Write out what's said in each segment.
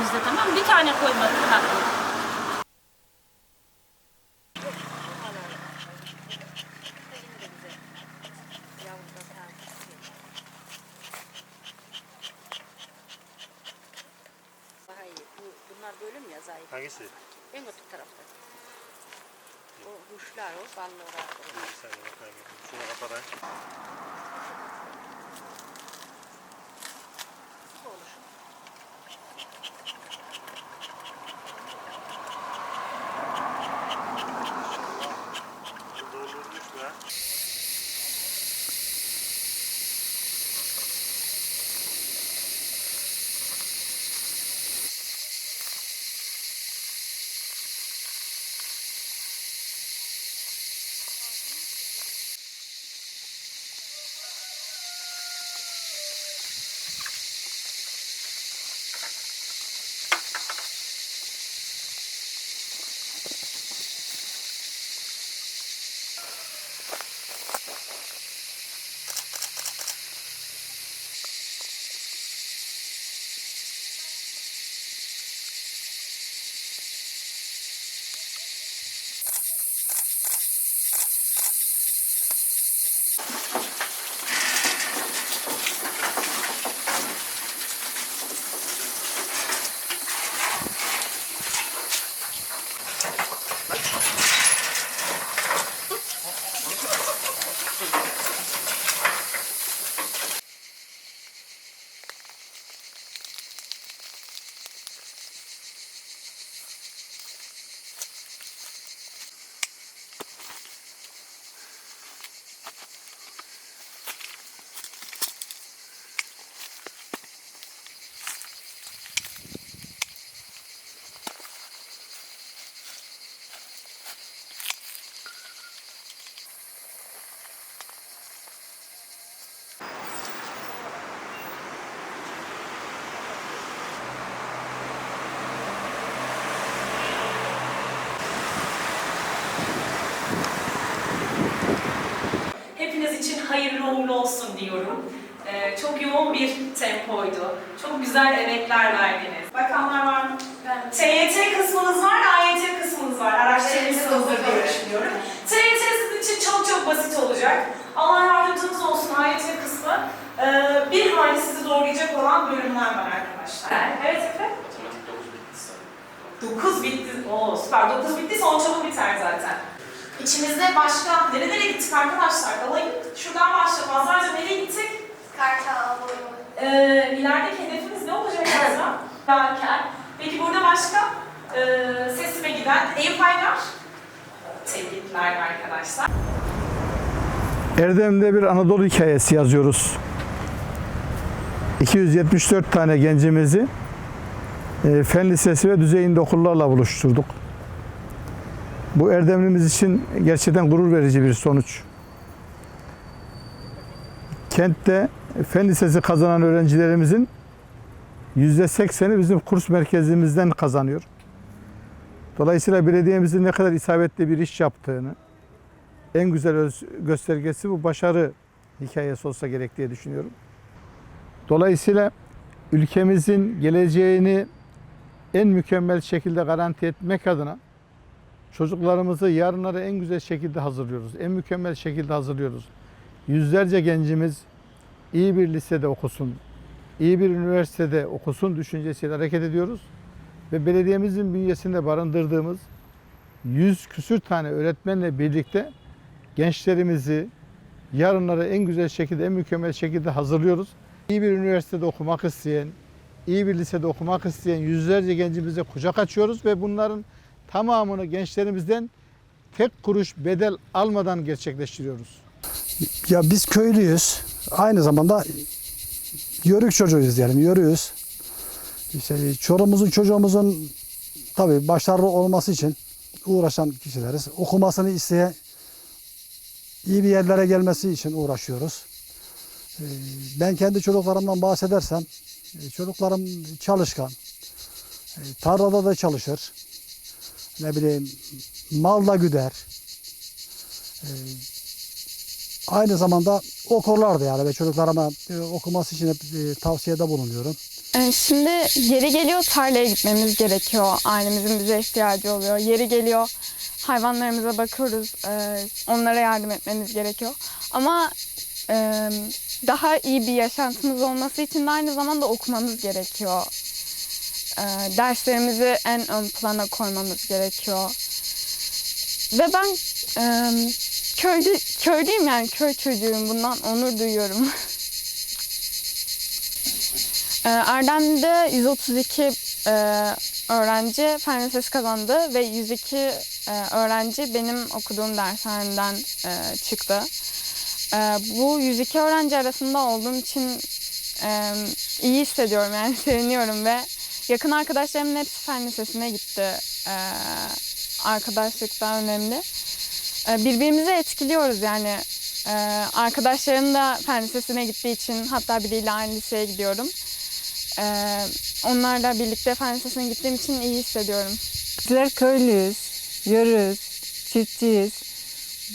içimizde tamam mı? Bir tane koymadık. Ha. Bunlar böyle mi ya zayıf? Hangisi? En öte tarafta. O kuşlar o saniye bakayım. Şunu kapatayım. İçin hayırlı uğurlu olsun diyorum. Ee, çok yoğun bir tempoydu. Çok güzel emekler verdiniz. Bakanlar var mı? TYT kısmınız var, AYT kısmınız var. Araştırmışsınızdır diye düşünüyorum. TYT sizin için çok çok basit olacak. Allah yardımcınız olsun AYT kısmı. Ee, bir hali sizi zorlayacak olan bölümler var arkadaşlar. Evet Efe? 9 bitti. Oo süper. 9 bittiyse 10 çabuk biter zaten. İçimizde başka nerelere gittik arkadaşlar? Alayım. Şuradan başla. Pazarca nereye gittik? Kartal. Ee, ilerideki hedefimiz ne olacak Ezra? Belker. Peki burada başka? Ee, sesime giden Eyüp Haydar. Tebrikler arkadaşlar. Erdem'de bir Anadolu hikayesi yazıyoruz. 274 tane gencimizi e, fen lisesi ve düzeyinde okullarla buluşturduk. Bu Erdemlimiz için gerçekten gurur verici bir sonuç. Kentte fen lisesi kazanan öğrencilerimizin %80'i bizim kurs merkezimizden kazanıyor. Dolayısıyla belediyemizin ne kadar isabetli bir iş yaptığını, en güzel göstergesi bu başarı hikayesi olsa gerek diye düşünüyorum. Dolayısıyla ülkemizin geleceğini en mükemmel şekilde garanti etmek adına çocuklarımızı yarınlara en güzel şekilde hazırlıyoruz. En mükemmel şekilde hazırlıyoruz. Yüzlerce gencimiz iyi bir lisede okusun, iyi bir üniversitede okusun düşüncesiyle hareket ediyoruz. Ve belediyemizin bünyesinde barındırdığımız 100 küsür tane öğretmenle birlikte gençlerimizi yarınlara en güzel şekilde, en mükemmel şekilde hazırlıyoruz. İyi bir üniversitede okumak isteyen, iyi bir lisede okumak isteyen yüzlerce gencimize kucak açıyoruz ve bunların tamamını gençlerimizden tek kuruş bedel almadan gerçekleştiriyoruz. Ya biz köylüyüz. Aynı zamanda yörük çocuğuyuz diyelim. Yörüyüz. İşte çoluğumuzun çocuğumuzun tabii başarılı olması için uğraşan kişileriz. Okumasını isteyen iyi bir yerlere gelmesi için uğraşıyoruz. Ee, Ben kendi çocuklarımdan bahsedersem e, çocuklarım çalışkan. E, Tarlada da çalışır. Ne bileyim mal da güder. Ee, Aynı zamanda okurlardı yani ve çocuklarıma e, okuması için hep e, tavsiyede bulunuyorum. Ee, Şimdi yeri geliyor tarlaya gitmemiz gerekiyor. Ailemizin bize ihtiyacı oluyor. Yeri geliyor hayvanlarımıza bakıyoruz. ee, Onlara yardım etmemiz gerekiyor. Ama e, daha iyi bir yaşantımız olması için de aynı zamanda okumamız gerekiyor. Ee, Derslerimizi en ön plana koymamız gerekiyor. Ve ben e, köylü, köylüyüm yani köy çocuğuyum. Bundan onur duyuyorum. Ee, Erdem'de 132 e, öğrenci fen lisesi kazandı ve 102 e, öğrenci benim okuduğum dershaneden e, çıktı. E, bu 102 öğrenci arasında olduğum için e, iyi hissediyorum yani seviniyorum ve yakın arkadaşlarımın hepsi fen lisesine gitti. E, arkadaşlık da önemli. E, birbirimizi etkiliyoruz yani. E, arkadaşlarım da fen lisesine gittiği için hatta biriyle aynı liseye gidiyorum. Ee, onlarla birlikte fen lisesine gittiğim için iyi hissediyorum. Bizler köylüyüz, yörüyüz, çiftçiyiz.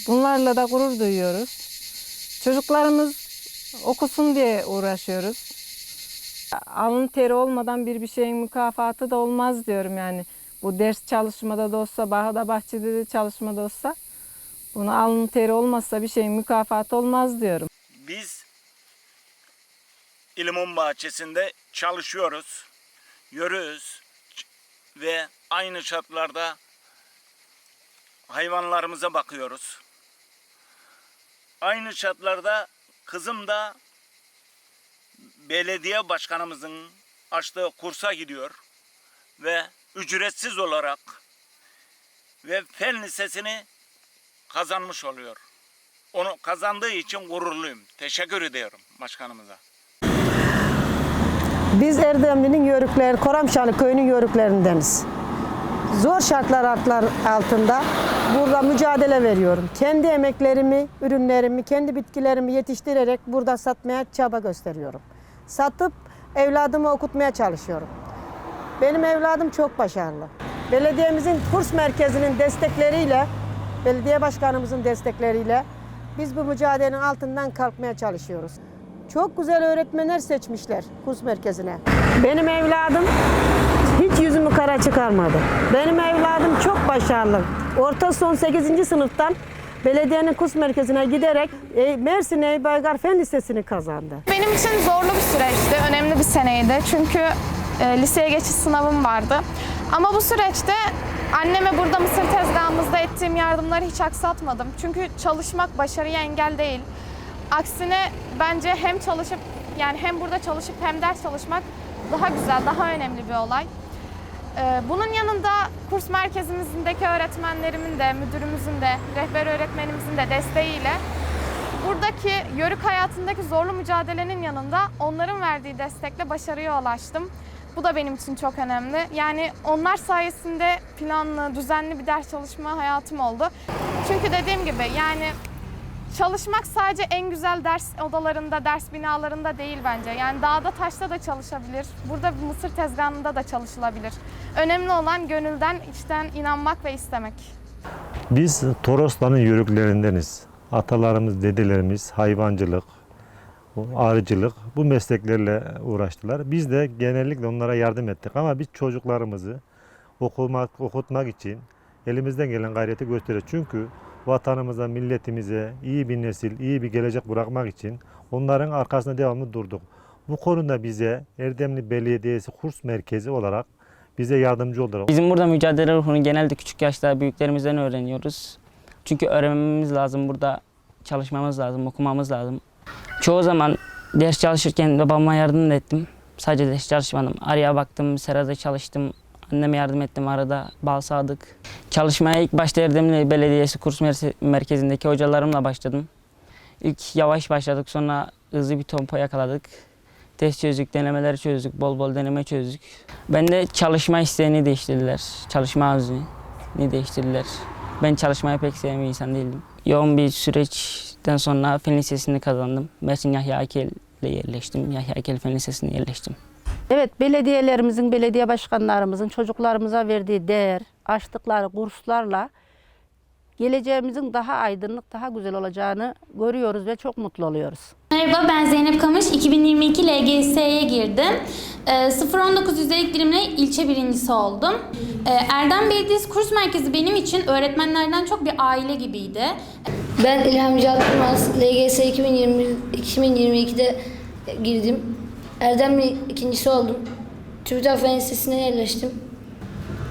Bunlarla da gurur duyuyoruz. Çocuklarımız okusun diye uğraşıyoruz. Alın teri olmadan bir bir şeyin mükafatı da olmaz diyorum yani. Bu ders çalışmada da olsa, bahada bahçede de çalışmada olsa bunu alın teri olmazsa bir şeyin mükafatı olmaz diyorum. Biz İlimon Bahçesi'nde çalışıyoruz, yürüyoruz ve aynı şartlarda hayvanlarımıza bakıyoruz. Aynı şartlarda kızım da belediye başkanımızın açtığı kursa gidiyor ve ücretsiz olarak ve fen lisesini kazanmış oluyor. Onu kazandığı için gururluyum. Teşekkür ediyorum başkanımıza. Biz Erdemli'nin yörükleri, Koramşanlı köyünün yörüklerindeniz. Zor şartlar altlar altında burada mücadele veriyorum. Kendi emeklerimi, ürünlerimi, kendi bitkilerimi yetiştirerek burada satmaya çaba gösteriyorum. Satıp evladımı okutmaya çalışıyorum. Benim evladım çok başarılı. Belediyemizin kurs merkezinin destekleriyle, belediye başkanımızın destekleriyle biz bu mücadelenin altından kalkmaya çalışıyoruz. Çok güzel öğretmenler seçmişler kurs merkezine. Benim evladım hiç yüzümü kara çıkarmadı. Benim evladım çok başarılı. Orta son 8. sınıftan belediyenin kurs merkezine giderek e, Mersin Eybaygar Fen Lisesi'ni kazandı. Benim için zorlu bir süreçti, önemli bir seneydi. Çünkü e, liseye geçiş sınavım vardı. Ama bu süreçte anneme burada mısır tezgahımızda ettiğim yardımları hiç aksatmadım. Çünkü çalışmak başarıya engel değil. Aksine bence hem çalışıp yani hem burada çalışıp hem ders çalışmak daha güzel, daha önemli bir olay. Ee, Bunun yanında kurs merkezimizdeki öğretmenlerimin de, müdürümüzün de, rehber öğretmenimizin de desteğiyle buradaki yörük hayatındaki zorlu mücadelenin yanında onların verdiği destekle başarıya ulaştım. Bu da benim için çok önemli. Yani onlar sayesinde planlı, düzenli bir ders çalışma hayatım oldu. Çünkü dediğim gibi yani Çalışmak sadece en güzel ders odalarında, ders binalarında değil bence. Yani dağda, taşta da çalışabilir. Burada mısır tezgahında da çalışılabilir. Önemli olan gönülden, içten inanmak ve istemek. Biz Torosların yörüklerindeniz. Atalarımız, dedelerimiz hayvancılık, arıcılık bu mesleklerle uğraştılar. Biz de genellikle onlara yardım ettik ama biz çocuklarımızı okumak, okutmak için elimizden gelen gayreti gösteriyoruz. Çünkü vatanımıza, milletimize iyi bir nesil, iyi bir gelecek bırakmak için onların arkasında devamlı durduk. Bu konuda bize Erdemli Belediyesi kurs merkezi olarak bize yardımcı oldular. Bizim burada mücadele ruhunu genelde küçük yaşta büyüklerimizden öğreniyoruz. Çünkü öğrenmemiz lazım burada çalışmamız lazım, okumamız lazım. Çoğu zaman ders çalışırken babama yardım ettim. Sadece ders çalışmadım. Araya baktım, serada çalıştım. Anneme yardım ettim arada, bal sadık. Çalışmaya ilk başta Erdemli Belediyesi kurs merkezindeki hocalarımla başladım. İlk yavaş başladık, sonra hızlı bir tempo yakaladık. Test çözdük, denemeleri çözdük, bol bol deneme çözdük. Ben de çalışma isteğini değiştirdiler. Çalışma azmi değiştirdiler. Ben çalışmayı pek bir insan değildim. Yoğun bir süreçten sonra fen lisesini kazandım. Mersin Yahya Akel'le yerleştim. Yahya Akel Fen Lisesi'ne yerleştim. Evet, belediyelerimizin, belediye başkanlarımızın çocuklarımıza verdiği değer, açtıkları kurslarla geleceğimizin daha aydınlık, daha güzel olacağını görüyoruz ve çok mutlu oluyoruz. Merhaba ben Zeynep Kamış. 2022 LGS'ye girdim. Ee, 0-19 yüzdelik dilimle ilçe birincisi oldum. Ee, Erdem Belediyesi Kurs Merkezi benim için öğretmenlerden çok bir aile gibiydi. Ben İlham Yılmaz. LGS 2020, 2022'de girdim. Erdemli ikincisi oldum. TÜBİTAK Fen Lisesi'ne yerleştim.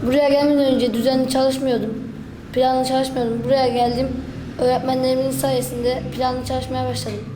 Buraya gelmeden önce düzenli çalışmıyordum. Planlı çalışmıyordum. Buraya geldim. Öğretmenlerimin sayesinde planlı çalışmaya başladım.